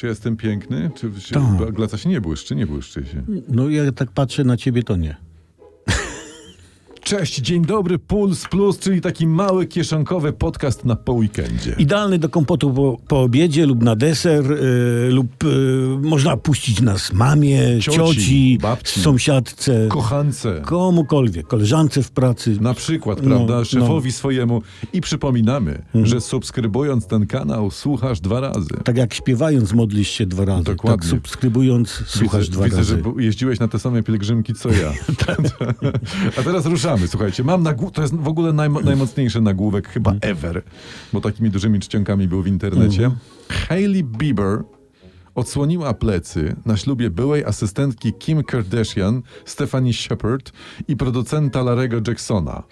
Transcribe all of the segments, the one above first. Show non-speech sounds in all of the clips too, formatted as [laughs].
Czy jestem piękny? Czy się, Tak. Glaca się nie błyszczy? Nie błyszczy się. No ja tak patrzę na ciebie, to nie. Cześć, dzień dobry, Puls Plus, czyli taki mały kieszonkowy podcast na po weekendzie. Idealny do kompotu po, po obiedzie lub na deser, y, lub y, można puścić nas mamie, Cioci, cioci, babci. sąsiadce, Kochance. komukolwiek, koleżance w pracy. Na przykład, No, prawda, szefowi swojemu. I przypominamy, Mhm. że subskrybując ten kanał, słuchasz dwa razy. Tak jak śpiewając modlisz się dwa razy. Dokładnie. Tak subskrybując słuchasz widzę, dwa widzę razy. że bu- jeździłeś na te same pielgrzymki, co ja. [laughs] [laughs] A teraz ruszamy, słuchajcie. Mam nagłó- to jest w ogóle najmo- [laughs] najmocniejszy nagłówek chyba Mhm. ever, bo takimi dużymi czcionkami był w internecie. Mhm. Hailey Bieber odsłoniła plecy na ślubie byłej asystentki Kim Kardashian, Stephanie Shepard i producenta Larego Jacksona.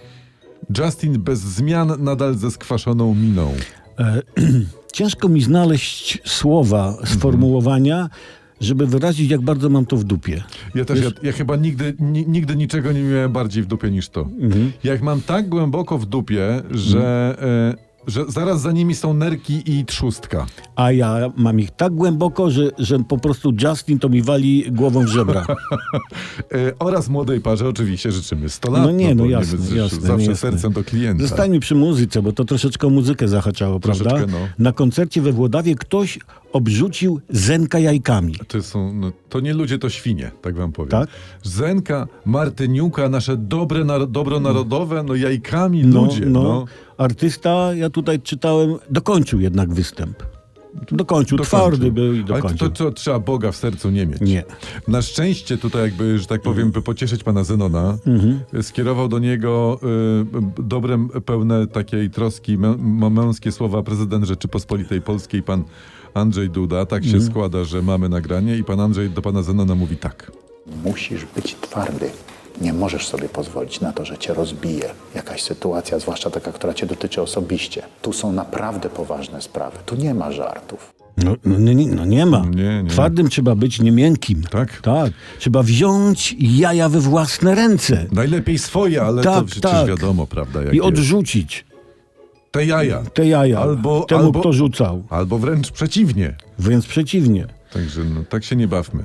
Justin bez zmian nadal ze skwaszoną miną. E, [clears throat] ciężko mi znaleźć słowa, sformułowania, żeby wyrazić, jak bardzo mam to w dupie. Ja też, ja, ja chyba nigdy, ni, nigdy niczego nie miałem bardziej w dupie niż to. Mhm. Jak mam tak głęboko w dupie, że, e, że zaraz za nimi są nerki i trzustka. A ja mam ich tak głęboko, że, że po prostu Justin to mi wali głową w żebra. [laughs] E, oraz młodej parze oczywiście życzymy 100 lat. No nie, no bo jasne, z- jasne, Zawsze jasne. sercem do klienta. Zostańmy przy muzyce, bo to troszeczkę o muzykę zahaczało, prawda? Troszeczkę, no. Na koncercie we Włodawie ktoś obrzucił Zenka jajkami. To, są, no, to nie ludzie, to świnie, tak wam powiem. Tak? Zenka, Martyniuka, nasze dobre, dobro narodowe, no jajkami ludzie. No, Artysta, ja tutaj czytałem, dokończył jednak występ. Dokończył, twardy był i Ale to, dokończył. to, to trzeba Boga w sercu nie mieć. Nie. Na szczęście tutaj jakby, że tak powiem, by pocieszyć pana Zenona, Mhm. skierował do niego y, dobrem pełne takiej troski, mę, męskie słowa prezydent Rzeczypospolitej Polskiej, pan Andrzej Duda. Tak się Mhm. składa, że mamy nagranie i pan Andrzej do pana Zenona mówi tak. Musisz być twardy. Nie możesz sobie pozwolić na to, że cię rozbije jakaś sytuacja, zwłaszcza taka, która cię dotyczy osobiście. Tu są naprawdę poważne sprawy. Tu nie ma żartów. No, no, nie- no nie ma. Nie, nie. Twardym trzeba być, nie miękkim. Tak? Tak. Trzeba wziąć jaja we własne ręce Najlepiej swoje, ale to Tak, przecież tak. wiadomo, prawda? Jak i jest. odrzucić Te jaja. te jaja Albo- temu, albo- kto rzucał. Albo wręcz przeciwnie. Wręcz przeciwnie. Także no, tak się nie bawmy.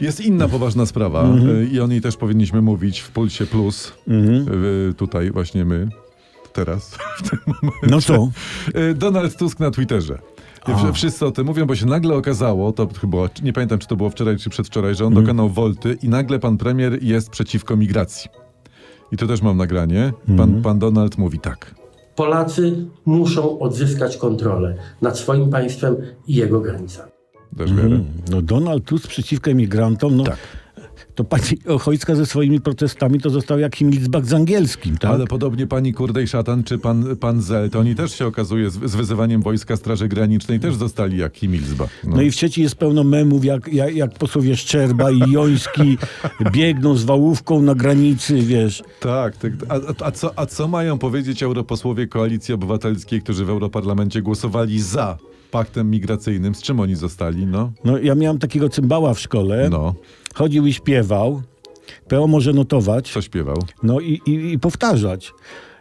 Jest inna poważna sprawa Mhm. y, i o niej też powinniśmy mówić w Pulsie Plus. Y, Tutaj właśnie my, teraz. [laughs] No co? Y, Donald Tusk na Twitterze. Y, Wszyscy o tym mówią, bo się nagle okazało, to chyba, nie pamiętam czy to było wczoraj czy przedwczoraj, że on Mhm. dokonał wolty i nagle pan premier jest przeciwko migracji. I tu też mam nagranie. Pan, Mhm. pan Donald mówi tak. Polacy muszą odzyskać kontrolę nad swoim państwem i jego granicami. Biorę. No Donald Tusk przeciwko emigrantom, no Tak. to pani Ochojska ze swoimi protestami to został jak Himmelsbach z angielskim, tak? Ale podobnie pani Kurdej Szatan czy pan, pan Zel, to oni też się okazuje z, z wyzywaniem wojska Straży Granicznej też zostali jak Himilsbach. No i w sieci jest pełno memów, jak, jak, jak posłowie Szczerba i Joński [laughs] biegną z wałówką na granicy, wiesz. Tak, tak. A, a, co, a co mają powiedzieć europosłowie Koalicji Obywatelskiej, którzy w Europarlamencie głosowali za paktem migracyjnym? Z czym oni zostali? No, No ja miałem takiego cymbała w szkole, no. chodził i śpiewał, PO może notować, Co śpiewał? no i, i, i powtarzać.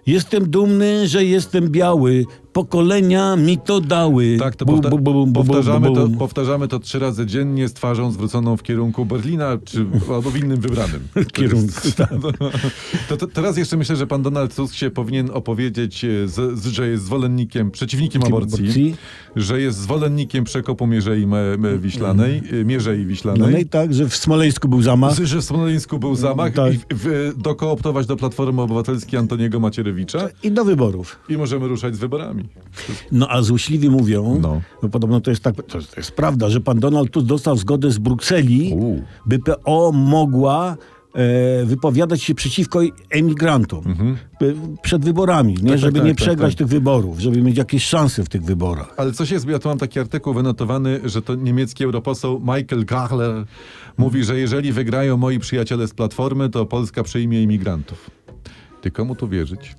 Jestem dumny, że jestem biały, pokolenia mi to dały. Tak, to powta- powtarzamy, to, powtarzamy to trzy razy dziennie z twarzą zwróconą w kierunku Berlina, czy albo w innym wybranym. [laughs] Kierunku, jest- [laughs] To, to, teraz jeszcze myślę, że pan Donald Tusk się powinien opowiedzieć, e, z, z, że jest zwolennikiem, przeciwnikiem aborcji, aborcji. że jest zwolennikiem przekopu Mierzei Me, Me Wiślanej, e, Mierzei No, Wiślanej. no i tak, że w Smoleńsku był zamach. Że w Smoleńsku był zamach Tak. i w, w, dokooptować do Platformy Obywatelskiej Antoniego Macierewicza I do wyborów. i możemy ruszać z wyborami. No a złośliwi mówią, No. no. podobno to jest tak, to jest, to jest prawda, że pan Donald Tusk dostał zgodę z Brukseli, U. by PO mogła e, wypowiadać się przeciwko emigrantom e, przed wyborami, nie? Mhm. tak, żeby tak, nie tak, przegrać tak. tych wyborów, żeby mieć jakieś szanse w tych wyborach. Ale coś jest, ja tu mam taki artykuł wynotowany, że to niemiecki europoseł Michael Gachler mówi, że jeżeli wygrają moi przyjaciele z Platformy, to Polska przyjmie imigrantów. Ty komu tu wierzyć?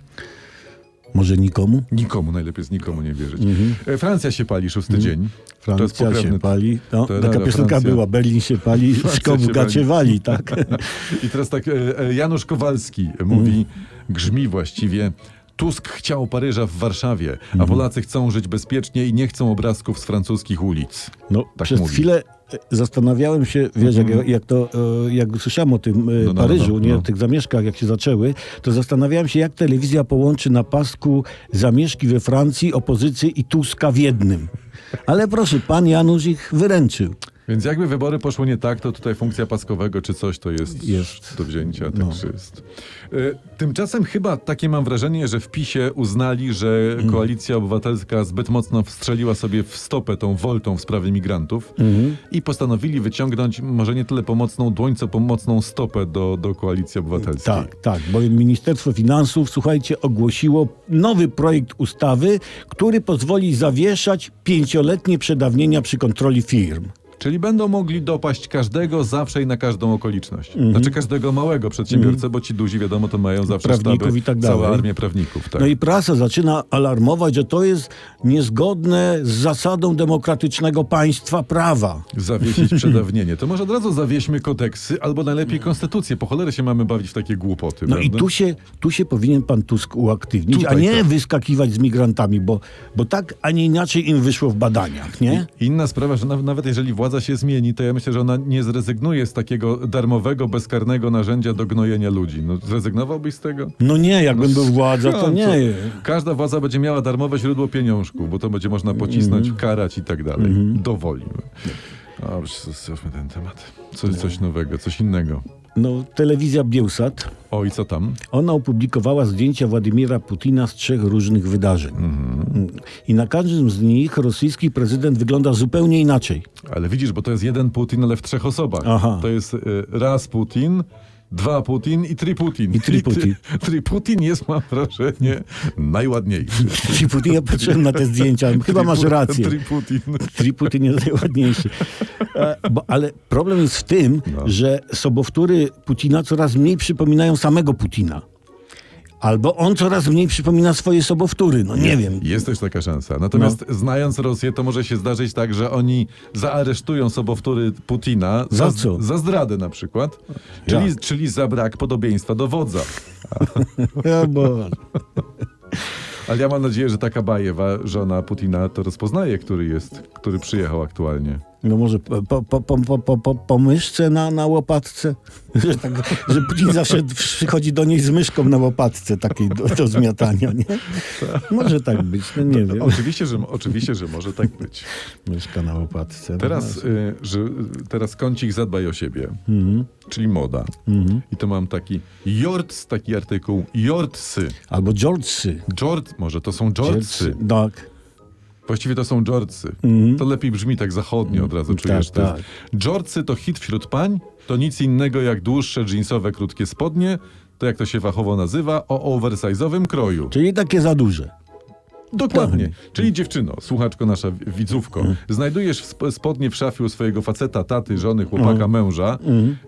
Może nikomu? Nikomu, najlepiej jest nikomu nie wierzyć. E, Francja się pali szósty dzień. Mhm. Francja pokrewny. się pali. No, taka rada, piosenka Francja. była, Berlin się pali, [laughs] Francja się w gacie wali, tak? [laughs] I teraz tak, e, e, Janusz Kowalski mówi, Mhm. grzmi właściwie, Tusk chciał Paryża w Warszawie, Mhm. a Polacy chcą żyć bezpiecznie i nie chcą obrazków z francuskich ulic. No, Tak przez mówi. chwilę zastanawiałem się, wiesz, jak, jak to, e, jak słyszałem o tym e, No, no, Paryżu, no, no. nie, o tych zamieszkach, jak się zaczęły, to zastanawiałem się, jak telewizja połączy na pasku zamieszki we Francji, opozycję i Tuska w jednym. Ale proszę, pan Janusz ich wyręczył. Więc jakby wybory poszły nie tak, to tutaj funkcja paskowego czy coś to jest, Jest. do wzięcia. No. Także jest. E, Tymczasem chyba takie mam wrażenie, że w PiSie uznali, że Mhm. koalicja obywatelska zbyt mocno wstrzeliła sobie w stopę tą woltą w sprawie migrantów Mhm. i postanowili wyciągnąć może nie tyle pomocną dłoń, co pomocną stopę do, do koalicji obywatelskiej. Tak, tak, bowiem Ministerstwo Finansów, słuchajcie, ogłosiło nowy projekt ustawy, który pozwoli zawieszać pięcioletnie przedawnienia przy kontroli firm. Czyli będą mogli dopaść każdego zawsze i na każdą okoliczność. Mhm. Znaczy każdego małego przedsiębiorcę, bo ci duzi wiadomo to mają zawsze Prawników sztaby, i tak całą dalej. armię prawników. Tak. No i prasa zaczyna alarmować, że to jest niezgodne z zasadą demokratycznego państwa prawa. Zawiesić [laughs] przedawnienie. To może od razu zawieśmy kodeksy, albo najlepiej konstytucję. Po cholerę się mamy bawić w takie głupoty. No i prawda? tu się, tu się powinien pan Tusk uaktywnić, Tutaj a nie tak. wyskakiwać z migrantami, bo, bo tak, a nie inaczej im wyszło w badaniach, nie? Inna sprawa, że naw- nawet jeżeli władza się zmieni, to ja myślę, że ona nie zrezygnuje z takiego darmowego, bezkarnego narzędzia do gnojenia ludzi. No, zrezygnowałbyś z tego? No nie, jakbym był władza, No, to nie. Każda władza będzie miała darmowe źródło pieniążku, bo to będzie można pocisnąć, Mhm. karać i tak dalej. Dowoli. Dobrze, zostawmy ten temat. Coś, coś nowego, coś innego. No, telewizja Bielsat, O i co tam? ona opublikowała zdjęcia Władimira Putina z trzech różnych wydarzeń. Mhm. I na każdym z nich rosyjski prezydent wygląda zupełnie inaczej. Ale widzisz, bo to jest jeden Putin, ale w trzech osobach. Aha. To jest y, raz Putin, dwa Putin i tri Putin. I tri Putin. Tri, tri Putin jest, mam wrażenie, najładniejszy. Czyli Putin, ja patrzyłem na te zdjęcia, chyba Tri masz rację. Tri Putin. Triputin jest najładniejszy. E, bo, ale problem jest w tym, No. że sobowtóry Putina coraz mniej przypominają samego Putina. Albo on coraz mniej przypomina swoje sobowtóry. No nie wiem. Jest też taka szansa. Natomiast No. znając Rosję, to może się zdarzyć tak, że oni zaaresztują sobowtóry Putina Za co? za zdradę na przykład, czyli, Jak? czyli za brak podobieństwa do wodza. [laughs] Ja, bo... Ale ja mam nadzieję, że taka Bajewa, żona Putina, to rozpoznaje, który jest, który przyjechał aktualnie. No może po, po, po, po, po, po, myszce na, na łopatce? [laughs] Że, tak, że Putin zawsze [laughs] przychodzi do niej z myszką na łopatce takiej do, do zmiatania, nie? Może tak być, no nie wiem. Oczywiście, że, oczywiście, że może tak być. Myszka na łopatce. Teraz, y, że, teraz kącik zadbaj o siebie, Mhm. czyli moda. I to mam taki jorts, taki artykuł, jortsy. Albo George'sy. Jord, może to są jortsy. Tak. Właściwie to są jortsy. To lepiej brzmi tak zachodnio, od razu czujesz. tak, to jest- Jortsy to hit wśród pań, to nic innego jak dłuższe jeansowe, krótkie spodnie, to jak to się fachowo nazywa, o oversize'owym kroju. Czyli takie za duże. Dokładnie. Czyli dziewczyno, słuchaczko nasza, wi- widzówko, znajdujesz w sp- spodnie w szafie u swojego faceta, taty, żony, chłopaka, męża.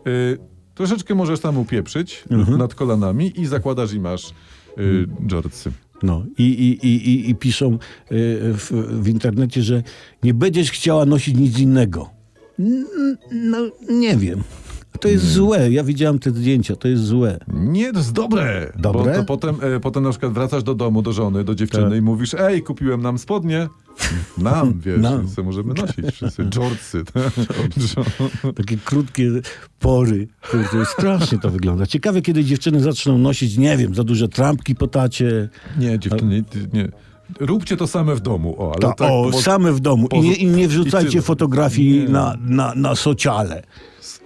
Y, troszeczkę możesz tam upieprzyć nad kolanami i zakładasz i masz y, jortsy. No i, i, i, i, piszą y, w, w internecie, że nie będziesz chciała nosić nic innego. No nie wiem. To jest złe. Ja widziałem te zdjęcia, to jest złe. Nie, to jest dobre. Dobre? Bo to potem, e, potem na przykład wracasz do domu, do żony, do dziewczyny Tak. i mówisz, ej, kupiłem nam spodnie. Nam, [laughs] wiesz, Nam. co możemy nosić wszyscy. [laughs] Jortsy. Takie krótkie pory. Kurde, strasznie to wygląda. Ciekawe, kiedy dziewczyny zaczną nosić, nie wiem, za duże trampki po tacie. nie, dziewczyny, nie, nie. Róbcie to same w domu. O, ale Ta, tak, o, bo- same w domu. I nie, I nie I wrzucajcie tyle. fotografii Nie. na, na, na sociale.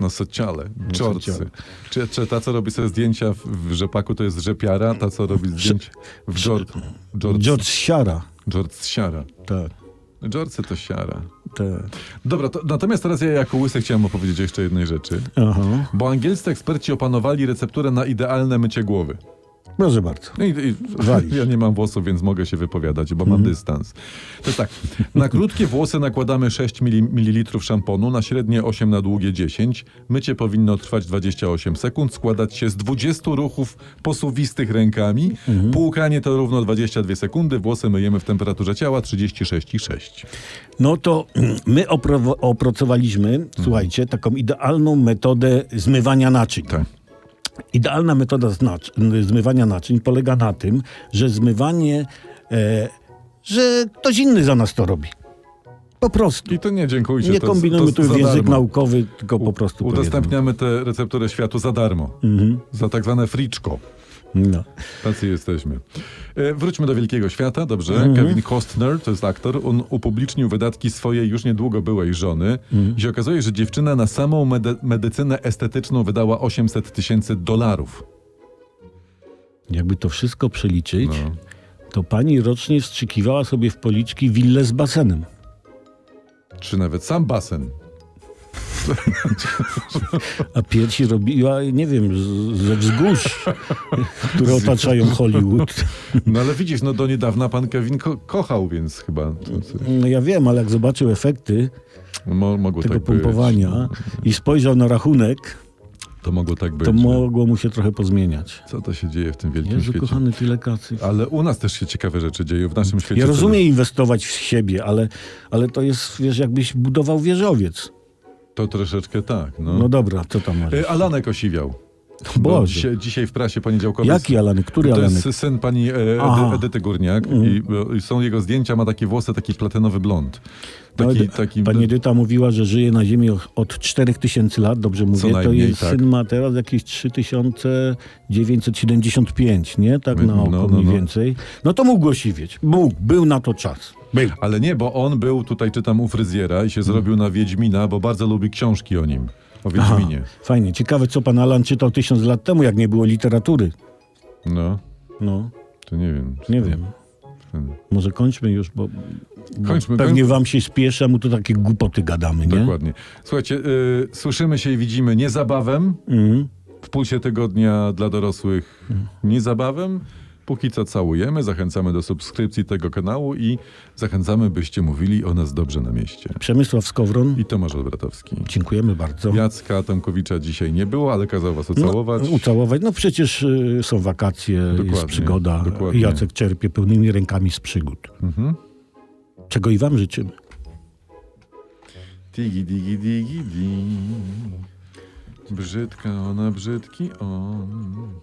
Na sociale, sociale. Czy, czy ta, co robi sobie zdjęcia w, w rzepaku, to jest rzepiara, ta, co robi zdjęcia w jord, jorts, George Siara. jorts siara. Tak, Jortsy to siara. tak. Dobra, to, natomiast teraz ja jako łysy chciałem opowiedzieć jeszcze jednej rzeczy. Aha. Bo angielscy eksperci opanowali recepturę na idealne mycie głowy. Proszę bardzo. No i, i, Walisz. [laughs] ja nie mam włosów, więc mogę się wypowiadać, bo mam dystans. To jest tak, na krótkie włosy nakładamy 6 ml szamponu, na średnie 8, na długie 10. Mycie powinno trwać 28 sekund, składać się z 20 ruchów posuwistych rękami. Płukanie to równo 22 sekundy, włosy myjemy w temperaturze ciała 36,6. No to [clears throat] my opracowaliśmy, słuchajcie, taką idealną metodę zmywania naczyń. Tak. Idealna metoda zmywania naczyń polega na tym, że zmywanie, e, że ktoś inny za nas to robi. Po prostu. I to nie dziękujcie. Nie to, kombinujmy tu w język darmo. naukowy, tylko po prostu Udostępniamy tę recepturę światu za darmo. Mhm. Za tak zwane friczko. No. Tacy jesteśmy. E, wróćmy do wielkiego świata, dobrze. Mhm. Kevin Costner, to jest aktor, on upublicznił wydatki swojej już niedługo byłej żony Mhm. i się okazuje, że dziewczyna na samą mede- medycynę estetyczną wydała 800 tysięcy dolarów. Jakby to wszystko przeliczyć, No. to pani rocznie wstrzykiwała sobie w policzki willę z basenem. Czy nawet sam basen. [laughs] A piersi robiła, nie wiem, z- ze wzgórz, które otaczają Hollywood. No ale widzisz, no do niedawna pan Kevin ko- kochał, więc chyba to, to, No ja wiem, ale jak zobaczył efekty mo- mogło tego tak pompowania być. i spojrzał na rachunek, To mogło tak być. to mogło mu się trochę pozmieniać. Co to się dzieje w tym wielkim Jezu, świecie? kochany, tyle kasy. Ale u nas też się ciekawe rzeczy dzieją w naszym świecie. Ja rozumiem inwestować w siebie, ale, ale to jest, wiesz, jakbyś budował wieżowiec. To troszeczkę tak. No. No dobra, co tam masz? E, Alanek osiwiał. Bo dzisiaj, dzisiaj w prasie poniedziałkowej... Jaki Alanek? Który To Alanek? jest syn pani e. Mhm. Edy, Edyty Górniak i, e, i są jego zdjęcia, ma takie włosy, taki platynowy blond. Taki, No, taki, Pani Edyta mówiła, że żyje na Ziemi od 4000 lat, dobrze mówię. to jej tak. syn ma teraz jakieś 3975, nie? Tak na No, oko no, mniej no. więcej. No to mógł osiwieć. Mógł, był na to czas. Był. Ale nie, bo on był, tutaj czytam u fryzjera i się zrobił na Wiedźmina, bo bardzo lubi książki o nim. O Aha, Wiedźminie. fajnie. Ciekawe, co pan Alan czytał tysiąc lat temu, jak nie było literatury. No, No, to nie wiem. nie to- wiem. ten- Może kończmy już, bo, bo Kończmy, pewnie koń- wam się spieszy, a my tu takie głupoty gadamy, nie? Dokładnie. Słuchajcie, y, słyszymy się i widzimy niezabawem Mhm. w pulsie tygodnia dla dorosłych niezabawem. Póki co całujemy, zachęcamy do subskrypcji tego kanału i zachęcamy, byście mówili o nas dobrze na mieście. Przemysław Skowron, I Tomasz Odbratowski. dziękujemy bardzo. Jacka Tomkowicza dzisiaj nie było, ale kazał was ucałować. No, ucałować. No przecież y, są wakacje, jest Dokładnie, przygoda. dokładnie. Jacek czerpie pełnymi rękami z przygód. Mhm. Czego i wam życzymy. Digi, digi, digi, di. Brzydka ona, brzydki on.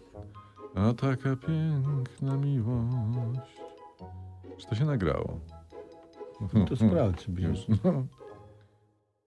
A taka piękna miłość. Czy to się nagrało? To sprawdź. Już. No.